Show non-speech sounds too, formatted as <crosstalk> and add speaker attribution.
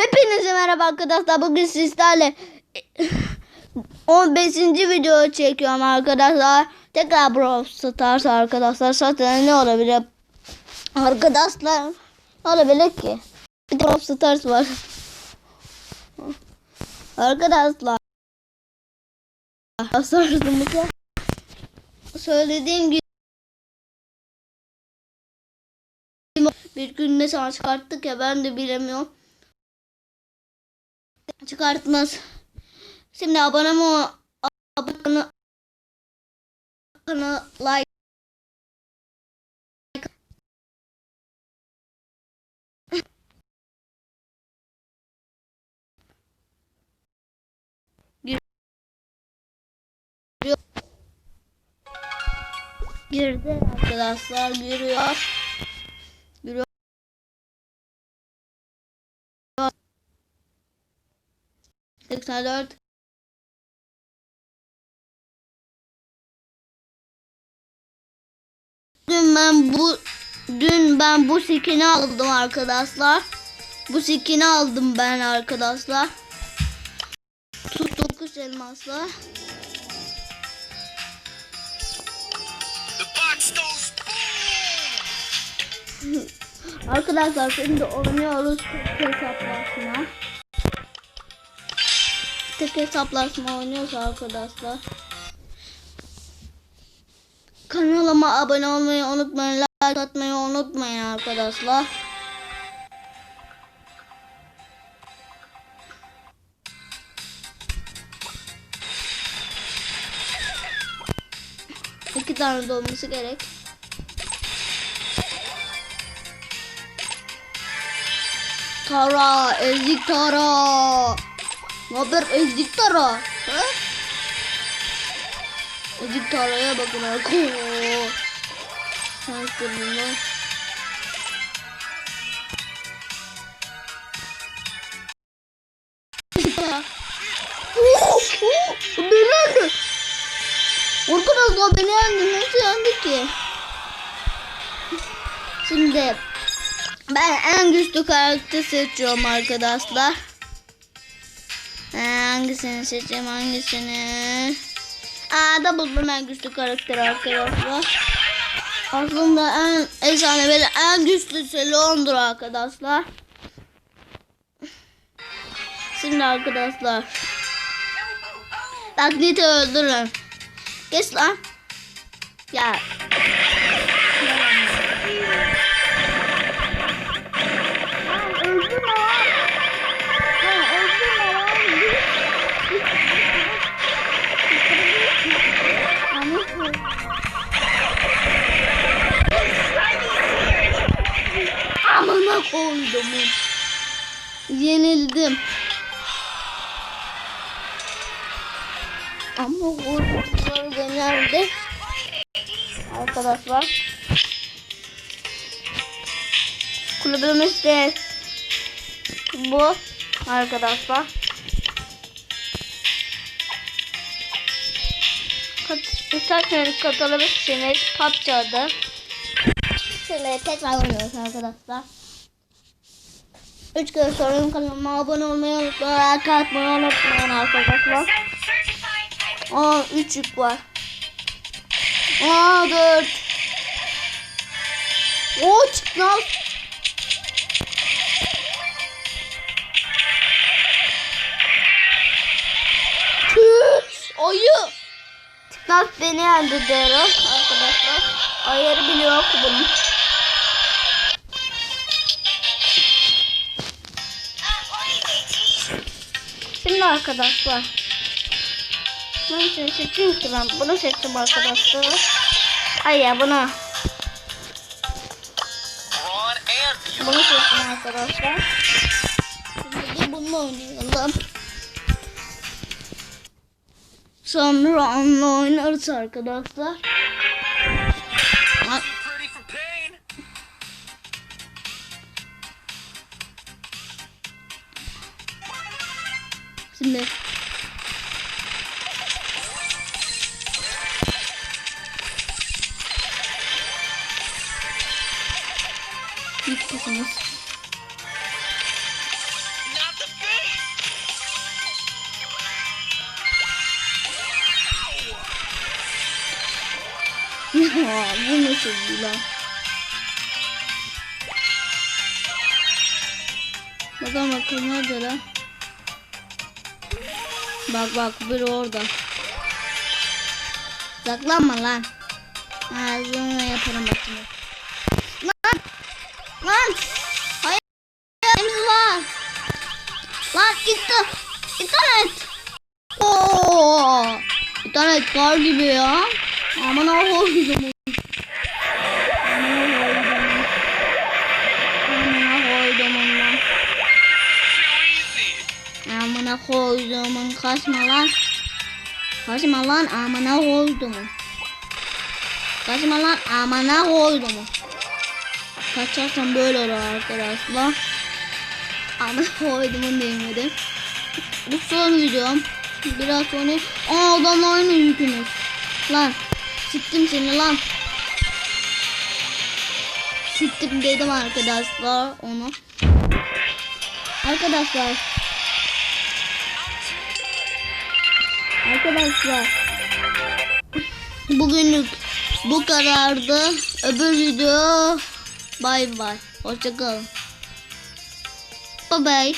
Speaker 1: Hepinize merhaba arkadaşlar. Bugün sizlerle <laughs> 15. video çekiyorum arkadaşlar. Tekrar Brawl Stars arkadaşlar. Zaten ne olabilir? Arkadaşlar ne olabilir ki? Bir de Brawl Stars var. Arkadaşlar. Arkadaşlar söylediğim gibi bir gün mesela çıkarttık ya ben de bilemiyorum. Çıkartmaz. Şimdi abone mi abone kana like girdi arkadaşlar. Giriyor. 84 Dün ben bu dün ben bu skin'i aldım arkadaşlar. Bu skin'i aldım ben arkadaşlar. 39 elmasla. Arkadaşlar şimdi oynuyoruz hesaplaşma. Tek hesaplaşma oynuyoruz arkadaşlar. Kanalıma abone olmayı unutmayın. Like atmayı unutmayın arkadaşlar. İki tane dolması gerek. Tara, ezik Tara. Ne haber ezik Tara? Ha? Ezik Tara'ya bakın arkadaşlar. Sen bunu. Beni yendi. Arkadaşlar beni yendi. Nasıl yendi ki? Şimdi ben en güçlü karakter seçiyorum arkadaşlar. Hangisini seçeyim hangisini? Aa da buldum en güçlü karakter arkadaşlar. Aslında en efsanevi en güçlüsü Leon'dur arkadaşlar. Şimdi arkadaşlar. Taklidi öldürün. Geç lan. Ya. Yenildim. Ama vurduğum genelde arkadaşlar kulübümüz de bu arkadaşlar. Kat, isterseniz katılabilirsiniz. PUBG'da. Şöyle tekrar oynuyoruz arkadaşlar. Üç kere sorun kanalıma abone olmayı unutmayın. Like atmayı unutmayın arkadaşlar. Aa üç yük var. Aa dört. Oo çıktı lan. Ayı. Tıknaz beni yendi diyorum arkadaşlar. Ayarı biliyor bunun. Şimdi arkadaşlar. Neyse seçeyim ki ben. Bunu seçtim arkadaşlar. Ay ya bunu. Bunu seçtim arkadaşlar. Şimdi bununla oynayalım. Sonra onunla oynarız arkadaşlar. Şimdi.
Speaker 2: Yüksesiniz.
Speaker 1: Ya <laughs> bu nasıl bir lan? Bakalım akıllı acaba. Bak bak biri orada. Saklanma lan. Ağzını yaparım bak şimdi. Lan! Lan! Hayır! Temiz var. Lan gitti. İnternet. Oo! İnternet var gibi ya. Aman Allah'ım. Amına koyduğumun kaçma lan. Kaçma lan amına koyduğumun. Kaçma lan amına koyduğumun. Kaçarsan böyle olur arkadaşlar. Amına koyduğumun değmedi. Bu son videom. Biraz sonra Aa adamla aynı yükümüz. Lan siktim seni lan. Siktim dedim arkadaşlar onu. Arkadaşlar Arkadaşlar bugünlük bu kadardı. Öbür video bay bay. Hoşçakalın. Bye bye.